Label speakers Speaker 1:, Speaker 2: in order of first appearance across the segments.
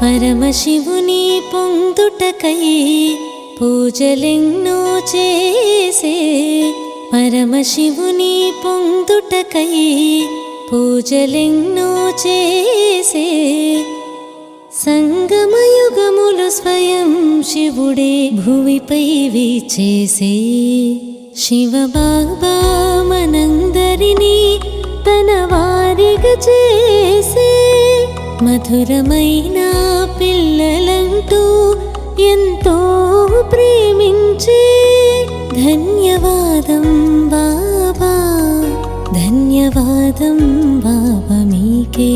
Speaker 1: పరమశివుని పొందుటకై పూజలెన్నో చేసే పరమశివుని పొందుటకై పూజలెన్నో చేసే సంగమయుగములు స్వయం శివుడే భూమిపై వీచేసే శివ బాబా మనందరినీ తన వారిగా చేసే మధురమైన పిల్లలంటూ ఎంతో ప్రేమించి ధన్యవాదం బాబా ధన్యవాదం బాబా మీకే.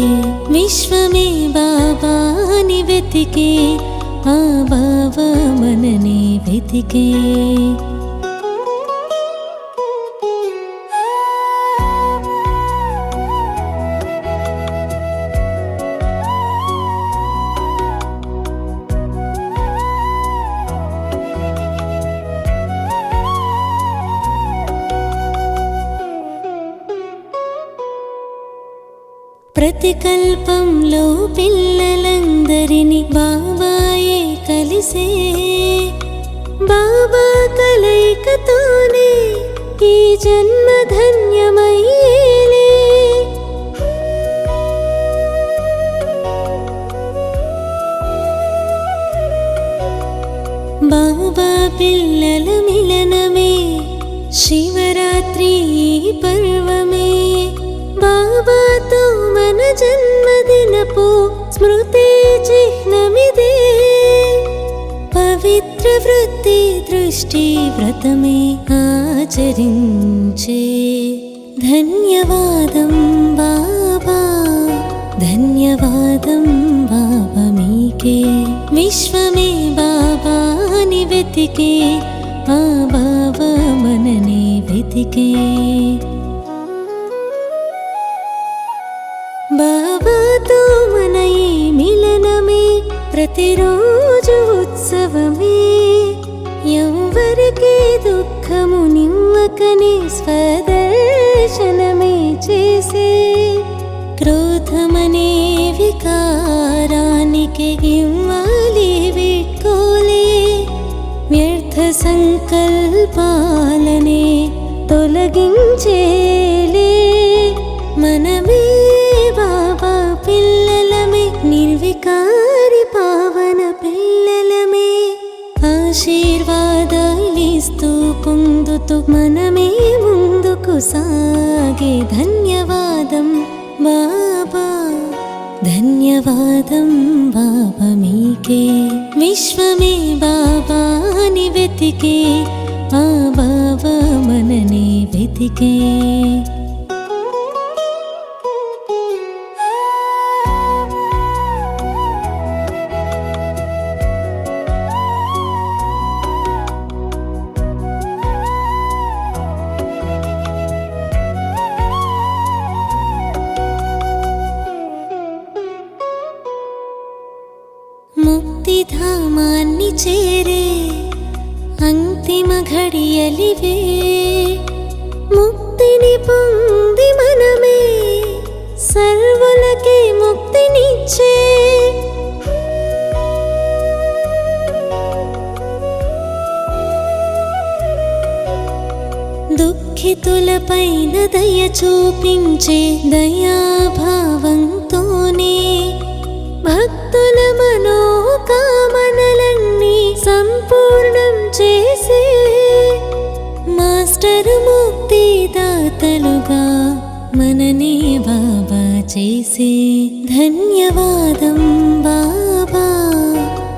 Speaker 1: విశ్వమే బాబాని వెతికే ఆ బాబా మననే వెతికే. ప్రతి కల్పంలో పిల్లలందరినీ బాబాయే కలిసే. బాబా కలయికతోనే ఈ జన్మ ధన్యమయ్యేలే. బాబా పిల్లల మిలనమే శివరాత్రి పర్వమే. బాబాతో మన జన్మదినపు స్మృతి చిహ్నమిది. పవిత్ర వృత్తి దృష్టి వ్రతమే ఆచరించే. ధన్యవాదం బాబా ధన్యవాదం బాబా మీకే. విశ్వమే బాబాని వెతికే. ఆ బాబా మననే వెతికే. బాబాతో మన ఈ మిలనమే ప్రతిరోజు ఉత్సవమే. ఎవ్వరికి దుఃఖము నివ్వకనే స్వదర్శనమే చేసే. క్రోధమనే వికారానికి ఇవ్వాలి వీడ్కోలే. వ్యర్థ సంకల్పాలనే తొలగించే చేస్తూ పొందుతూ మనమే ముందుకు సాగే ధన్యవాదం బాబా. ధన్యవాదం బాబా మీకే. విశ్వమే బాబాని వెతికే. ఆ బాబా మననే వెతికే. ముక్తిధామాన్ని చేరే అంతిమ ఘడియలివే ముక్తిని పొంది మనమే సర్వులకి ముక్తినిచ్చే. దుఃఖితులపైన దయ చూపించే దయాభావంతోనే మాస్టరు ముక్తి దాతలుగా మననే బాబా చేసే ధన్యవాదం బాబా.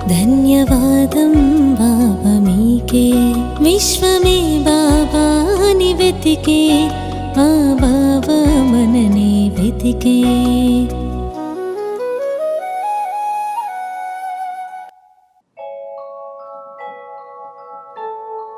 Speaker 1: ధన్యవాదం బాబా మీకే. విశ్వమే బాబాని వెతికే. ఆ బాబా మననే వెతికే.